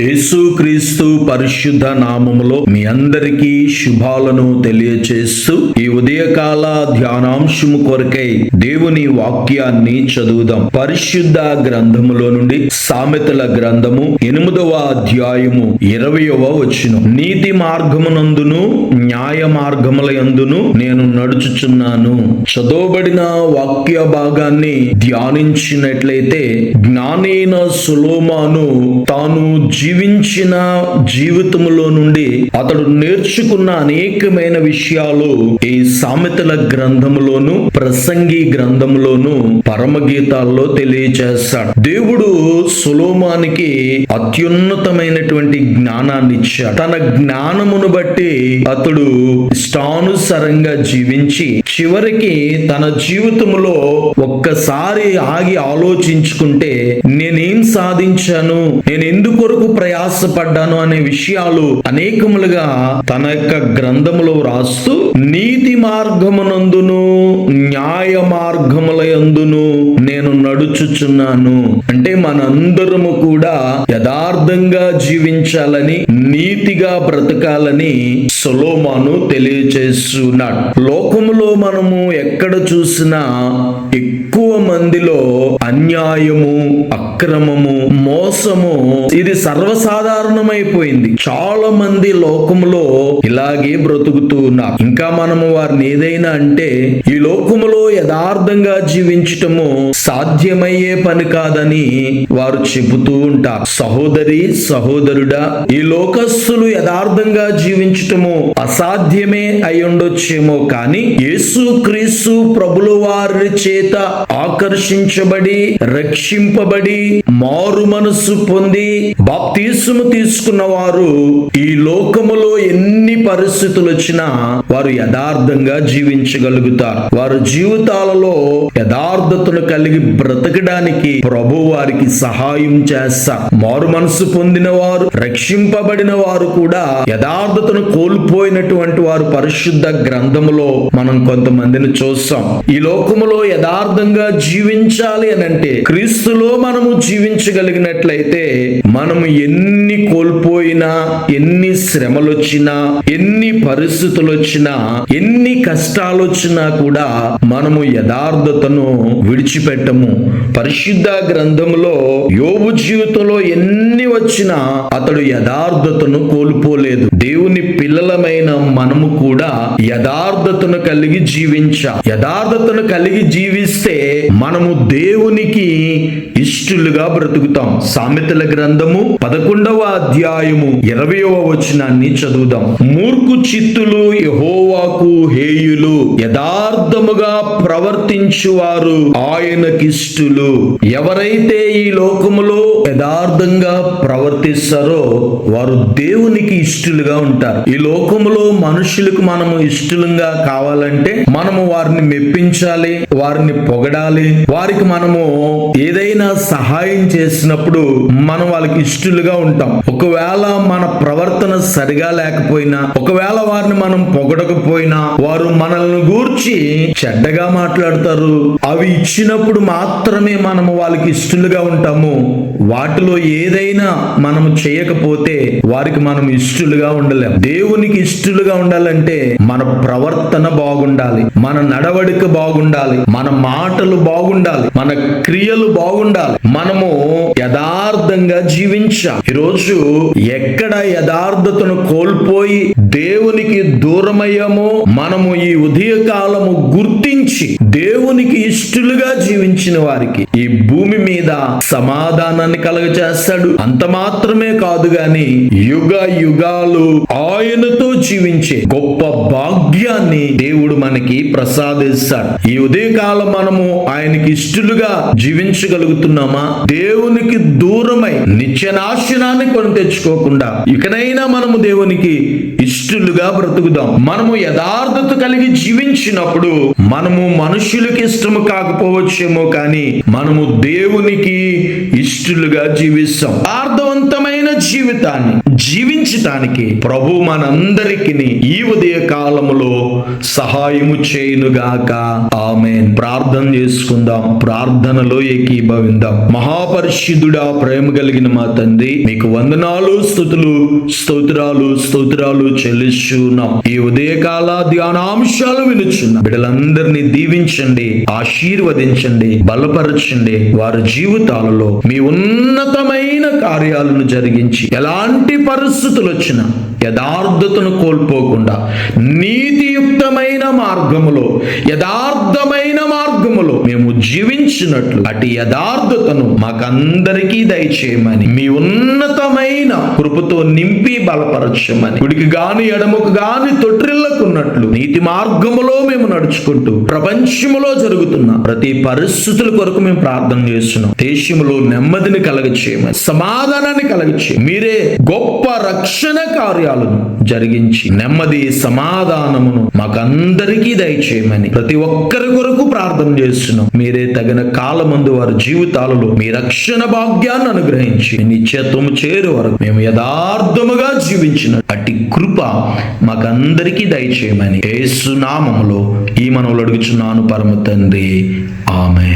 యేసుక్రీస్తు పరిశుద్ధ నామములో మీ అందరికీ శుభాలను తెలియచేస్తూ ఈ ఉదయకాల ధ్యానాంశము కొరకై దేవుని వాక్యాన్ని చదువుదాం. పరిశుద్ధ గ్రంథములో నుండి సామెతల గ్రంథము ఎనిమిదవ అధ్యాయము ఇరవయవ వచ్చును నీతి మార్గమునందును న్యాయ మార్గముల యందును నేను నడుచుచున్నాను. చదవబడిన వాక్య భాగాన్ని ధ్యానించినట్లయితే జ్ఞానైన సులోమాను తాను జీ జీవించిన జీవితంలో నుండి అతడు నేర్చుకున్న అనేకమైన విషయాలు ఈ సామెతల గ్రంథములోను ప్రసంగి గ్రంథములోను పరమగీతాల్లో తెలియచేస్తాడు దేవుడు సులోమానికి అత్యున్నతమైనటువంటి జ్ఞానాన్ని ఇచ్చాడు. తన జ్ఞానమును బట్టి అతడు ఇష్టానుసరంగా జీవించి చివరికి తన జీవితంలో ఒక్కసారి ఆగి ఆలోచించుకుంటే నేనేం సాధించాను? నేను ఎందుకొరకు ప్రయాసపడ్డాను అనే విషయాలు అనేకములుగా తన యొక్క గ్రంథములో రాస్తూ నీతి మార్గమునందును న్యాయ మార్గముల యందును నేను నడుచుచున్నాను. అంటే మనందరము కూడా యథార్థంగా జీవించాలని నీతిగా బ్రతకాలని సొలోమాను తెలియచేస్తున్నాడు. లోకములో మనము ఎక్కడ చూసినా మందిలో అన్యాయము అక్రమము మోసము ఇది సర్వసాధారణమైపోయింది. చాలా మంది లోకములో ఇలాగే బ్రతుకుతూ ఉన్నారు. ఇంకా మనము వారిని ఏదైనా అంటే ఈ లోకములో యథార్థంగా జీవించటము సాధ్యమయ్యే పని కాదని వారు చెబుతూ ఉంటారు. సహోదరి సహోదరుడా ఈ లోకస్తులు యథార్థంగా జీవించటము అసాధ్యమే అయి ఉండొచ్చేమో కానీ యేసు క్రీస్తు ప్రభుల వారి చేత ఆకర్షించబడి రక్షింపబడి మారు మనసు పొంది బాప్తీసుము తీసుకున్న వారు ఈ లోకములో ఎన్ని పరిస్థితులు వచ్చినా వారు యథార్థంగా జీవించగలుగుతారు. వారు జీవితాలలో యథార్థతను కలిగి బ్రతకడానికి ప్రభు వారికి సహాయం చేస్తారు. మారు మనసు పొందిన వారు రక్షింపబడిన వారు కూడా యథార్థతను కోల్పోయినటువంటి వారు పరిశుద్ధ గ్రంథములో మనం కొంతమందిని చూస్తాం. ఈ లోకములో యథార్థంగా జీవించాలి అని అంటే క్రీస్తులో మనము జీవించగలిగినట్లయితే మనము ఎన్ని కోల్పోయినా ఎన్ని శ్రమలు వచ్చినా ఎన్ని పరిస్థితులు వచ్చినా ఎన్ని కష్టాలు వచ్చినా కూడా మనము యథార్థతను విడిచిపెట్టము. పరిశుద్ధ గ్రంథంలో యోబు జీవితంలో ఎన్ని వచ్చినా అతడు యథార్థతను కోల్పోలేదు. దేవుని పిల్లలమైన మనము కూడా యథార్థతను కలిగి జీవించా యథార్థతను కలిగి జీవిస్తే మనము దేవునికి ఇష్టలుగా బ్రతుకుతాం. సామెతల గ్రంథము పదకొండవ అధ్యాయము ఇరవయవ వచనాన్ని చదువుదాం. మూర్ఖు చిత్తులు యహోవాకు హేయులు యథార్థముగా ప్రవర్తించువారు ఆయనకిష్టులు. ఎవరైతే ఈ లోకములో యథార్థంగా ప్రవర్తిస్తారో వారు దేవునికి ఇష్టలుగా ఉంటారు. ఈ లోకములో మనుషులకు మనము ఇష్టలుగా కావాలంటే మనము వారిని మెప్పించాలి వారిని పొగడాలి వారికి మనము ఏదైనా సహాయం చేసినప్పుడు మనం వాళ్ళకి ఇష్టలుగా ఉంటాం. ఒకవేళ మన ప్రవర్తన సరిగా లేకపోయినా ఒకవేళ వారిని మనం పొగడకపోయినా వారు మనల్ని గూర్చి చెడ్డగా మాట్లాడతారు. అవి ఇచ్చినప్పుడు మాత్రమే మనము వాళ్ళకి ఇష్టలుగా ఉంటాము. వాటిలో ఏదైనా మనము చేయకపోతే వారికి మనం ఇష్టలుగా ఉండలేం. దేవునికి ఇష్టలుగా ఉండాలంటే మన ప్రవర్తన బాగుండాలి. మన నడవడిక బాగుండాలి. మన మాటలు బాగు బాగుండాలి. మన క్రియలు బాగుండాలి. మనము యథార్థంగా జీవించాలి. ఈరోజు ఎక్కడ యథార్థతను కోల్పోయి దేవునికి దూరమయ్యామో మనము ఈ ఉదయకాలము గుర్తించి దేవునికి ఇష్టలుగా జీవించిన వారికి ఈ భూమి మీద సమాధానాన్ని కలగచేస్తాడు. అంత మాత్రమే కాదు గాని యుగ యుగాలు ఆయనతో జీవించే గొప్ప భాగ్యాన్ని దేవుడు మనకి ప్రసాదిస్తాడు. ఈ ఉదయకాలం మనము ఆయనకి ఇష్టలుగా జీవించగలుగుతున్నామా? దేవునికి దూరమై నిత్యనాశనాన్ని కొని తెచ్చుకోకుండా ఇకనైనా మనము దేవునికి ఇష్టలుగా బ్రతుకుదాం. మనము యథార్థత కలిగి జీవించినప్పుడు మనము మనుషులకి ఇష్టము కాకపోవచ్చేమో కానీ మనము దేవునికి ఇష్టలుగా జీవిస్తాం. అర్థవంతమైన జీవితాన్ని జీవించటానికి ప్రభు మనందరికి ఈ ఉదయ కాలములో సహాయము చేయునుగాక. ఆమెన్. ప్రార్థన చేసుకుందాం. ప్రార్థనలో ఏకీభవిందాం. మహాపరిశుద్ధుడా ప్రేమ కలిగిన మా తండ్రి మీకు వందనాలు స్థుతులు స్తోత్రాలు స్తోత్రాలు చెల్లిస్తున్నాం. ఈ ఉదయకాల ధ్యానాంశాలు వినుచున్నాం. బిడ్డలందరినీ దీవించండి ఆశీర్వదించండి బలపరచండి. వారి జీవితాలలో మీ ఉన్నతమైన కార్యాలను జరిగించి ఎలాంటి పరిస్థితులు వచ్చినా యథార్థతను కోల్పోకుండా నీతియుక్తమైన మార్గములో యథార్థమైన జీవించినట్లు అటు యథార్థతను మాకందరికీ దయచేయమని మీ ఉన్నతమైన కృపతో నింపి బలపరచమని కుడికి గాని ఎడముకు గాని తొట్టిల్లకున్నట్లు నీతి మార్గములో మేము నడుచుకుంటూ ప్రపంచములో జరుగుతున్న ప్రతి పరిస్థితుల కొరకు మేము ప్రార్థన చేస్తున్నాం. దేశంలో నెమ్మదిని కలగచేయమని సమాధానాన్ని కలగచే మీరే గొప్ప రక్షణ కార్యాలను జరిగించి నెమ్మది సమాధానమును మాకందరికీ దయచేయమని ప్రతి ఒక్కరి కొరకు ప్రార్థన చేస్తున్నాం. మీరే తగిన కాలమందు వారి జీవితాలలో మీ రక్షణ భాగ్యాన్ని అనుగ్రహించి మీ నిత్యత్వము చేరు వరకు మేము యథార్థముగా జీవించిన అట్టి కృప మాకందరికీ దయచేయమని యేసు నామములో ఈ మనవులు అడుగుచున్నాను పరమ తండ్రి. ఆమె